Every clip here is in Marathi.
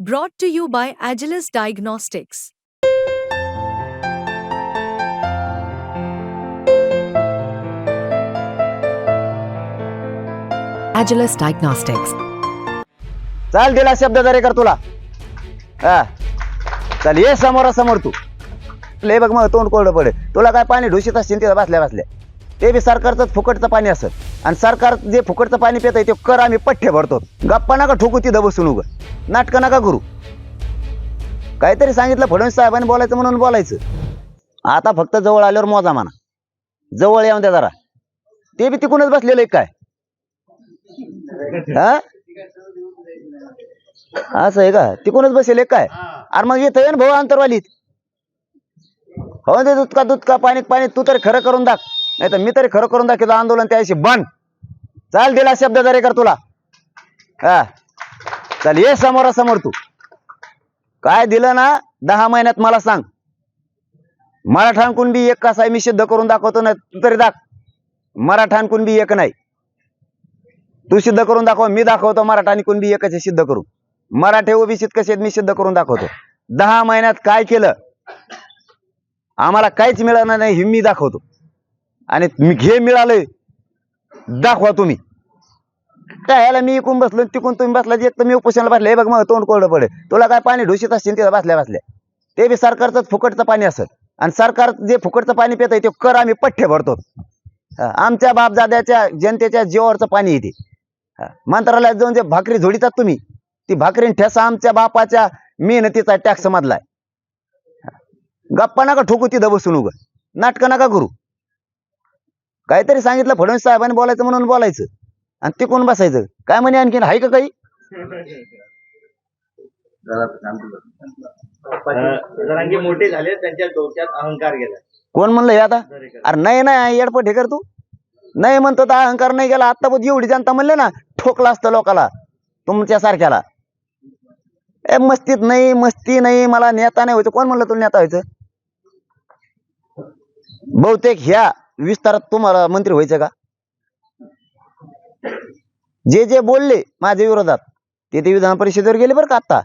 Brought to you by Agilis Diagnostics. Agilis Diagnostics. चाल दिला शब्द जरे कर तुला. हा. चल ये समोरासमोर तू. लय बघ मग तोंड कोरडं पडे तुला काय पाणी ढुशीत असतील तिथं बसल्या बसल्या. ते बी सरकारचं फुकटचं पाणी असत आणि सरकार जे फुकटचं पाणी पित ते कर आम्ही पठ्ठे भरतो. गप्पा नका ठोकू ती बसून उग. नाटकं नका करू. काहीतरी सांगितलं फडणवीस साहेबांनी बोलायचं म्हणून बोलायचं. आता फक्त जवळ आल्यावर मोजा म्हणा. जवळ येऊन द्या जरा. ते बी तिकूनच बसलेलं आहे काय? हा? असं आहे का? तिकूनच बसेल एक काय? अरे मग येतं ना भाऊ अंतरवालीत. हो ते दूध का दूध का पाणी पाणी तू तरी खरं करून दाख. नाही तर मी तरी खरं करून दाखवतो आंदोलन त्याशी बंद. चाल दिला शब्द जरी कर तुला. हा. चल ये समोरासमोर तू. काय दिलं ना दहा महिन्यात मला सांग. मराठांकून बी एक कसा आहे मी सिद्ध करून दाखवतो ना तू तरी दाख. मराठांकून बी एक नाही. तू सिद्ध करून दाखव मी दाखवतो मराठांकून बी एकच सिद्ध करू मराठे ओबीसीत कसे आहेत मी सिद्ध करून दाखवतो. दहा महिन्यात काय केलं? आम्हाला काहीच मिळालं नाही हे मी दाखवतो. आणि हे मिळालंय. दाखवा तुम्ही. काय ह्याला मी इकून बसलो तिकून तुम्ही बसला एक तर मी उपोषणाला बसले. हे बघ मग तोंड कोरडं पडे तुला काय पाणी ढुशीत असतील तिथं बसल्या बसल्या. ते बी सरकारचंच फुकटचं पाणी असत आणि सरकार जे फुकटचं पाणी पित ते कर आम्ही पठ्ठे भरतो. आमच्या बापजाद्याच्या जनतेच्या जीवावरचं पाणी येते. हा, मंत्रालयात जाऊन जे भाकरी झोडीतात तुम्ही ती भाकरीन ठेसा आमच्या बापाच्या मेहनतीचा टॅक्स मधला आहे. गप्पा नका ठोकू तिथं बसून उग. नाटकं नका करू. काहीतरी सांगितलं फडणवीस साहेबांनी बोलायचं म्हणून बोलायचं. आणि तिकून बसायचं. काय म्हणे आणखीन? आहे का काही? जरांगे मोठे झाले त्यांच्या डोक्यात अहंकार गेला. कोण म्हणलं हे आता? अरे नाही नाही येडपट हे कर तू. नाही म्हणतो तर अहंकार नाही गेला. आता पण एवढी जनता म्हणले ना ठोकला असतं लोकाला तुमच्या सारख्याला. ए मस्तीत नाही मस्ती नाही मला नेता नाही व्हायचं. कोण म्हणलं तुला नेता व्हायचं? बहुतेक ह्या विस्तारात तुम्हाला मंत्री व्हायचं का? जे जे बोलले माझ्या विरोधात ते ते विधान परिषदेवर गेले बरं का आता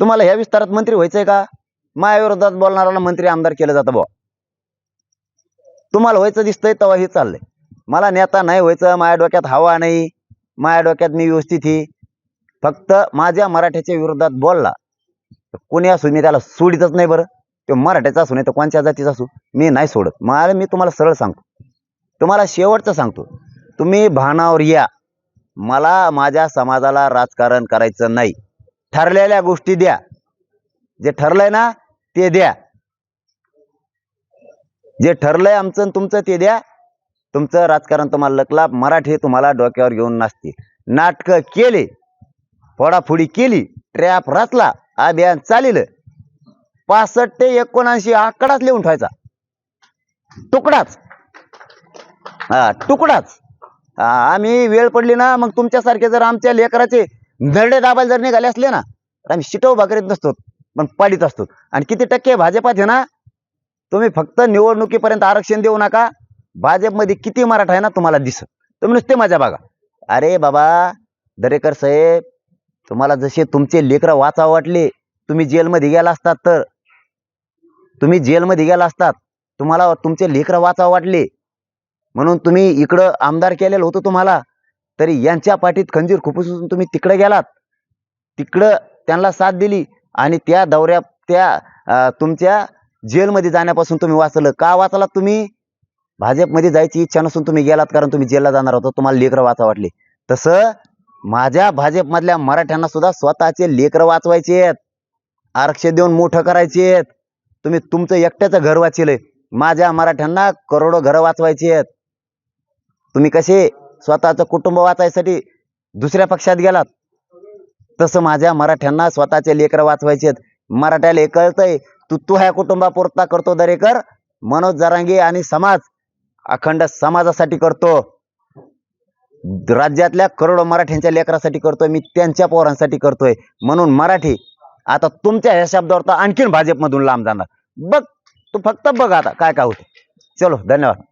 तुम्हाला ह्या विस्तारात मंत्री व्हायचंय का? माझ्या विरोधात बोलणाऱ्याला मंत्री आमदार केलं जातं बुवा. तुम्हाला व्हायचं दिसतंय तेव्हा हे चाललंय. मला नेता नाही व्हायचं माझ्या डोक्यात हवा नाही माझ्या डोक्यात मी व्यवस्थित ही फक्त माझ्या मराठ्याच्या विरोधात बोलला कोणी असू मी त्याला सोडितच नाही बरं. तो मराठ्याचा असू नाही तर कोणत्या जातीचा असू मी नाही सोडत. मला मी तुम्हाला सरळ सांगतो. तुम्हाला शेवटचं सांगतो. तुम्ही भानावर या. मला माझ्या समाजाला राजकारण करायचं नाही. ठरलेल्या गोष्टी द्या. जे ठरलंय ना ते द्या. जे ठरलंय आमचं तुमचं ते द्या. तुमचं राजकारण तुम्हाला लकला मराठी तुम्हाला डोक्यावर घेऊन नसतील नाटकं केले. फोडाफोडी केली. ट्रॅप रचला. अभियान चालिलं. पासष्ट ते एकोणऐंशी आकडाच लिहून ठेवायचा. तुकडाच. हा तुकडाच. आम्ही वेळ पडली ना मग तुमच्यासारखे जर आमच्या लेकराचे नरडे दाबायला जर निघाले असले ना तर आम्ही शिटव भाकरीत नसतो पण पाडीत असतो. आणि किती टक्के भाजपात आहे ना तुम्ही फक्त निवडणुकीपर्यंत आरक्षण देऊ नका. भाजपमध्ये किती मराठा आहे ना तुम्हाला दिसत. तुम्ही नुसते माझ्या बघा. अरे बाबा दरेकर साहेब तुम्हाला जसे तुमचे लेकरं वाचा वाटले तुम्ही जेलमध्ये गेला असतात तर तुम्ही जेलमध्ये गेला असतात तुम्हाला तुमचे लेकरं वाचा वाटले. म्हणून तुम्ही इकडं आमदार केलेलं होतं तुम्हाला तरी यांच्या पाठीत खंजीर खुपसून तुम्ही तिकडे गेलात. तिकडं त्यांना साथ दिली आणि त्या दौऱ्या त्या तुमच्या जेलमध्ये जाण्यापासून तुम्ही वाचलं. का वाचलात तुम्ही? भाजपमध्ये जायची इच्छा नसून तुम्ही गेलात कारण तुम्ही जेलला जाणार होता तुम्हाला लेकरं वाचा वाटले. तसं माझ्या भाजपमधल्या मराठ्यांना सुद्धा स्वतःचे लेकरं वाचवायचे आहेत आरक्षण देऊन मोठं करायचे आहेत. तुम्ही तुमचं एकट्याचं घर वाचलंय. माझ्या मराठ्यांना करोडो घरं वाचवायची आहेत. तुम्ही कसे स्वतःचं कुटुंब वाचायसाठी दुसऱ्या पक्षात गेलात? तसं माझ्या मराठ्यांना स्वतःचे लेकरं वाचवायचे आहेत. मराठ्याला कळतंय तू तू ह्या कुटुंबापुरता करतो दरेकर मनोज जरांगे आणि समाज अखंड समाजासाठी करतो. राज्यातल्या करोडो मराठ्यांच्या लेकरासाठी करतोय मी त्यांच्या पोरांसाठी करतोय. म्हणून मराठी आता तुमच्या ह्या शब्दावर तर आणखीन भाजपमधून लांब जाणार. बघ तू फक्त बघ आता काय काय होते चलो धन्यवाद.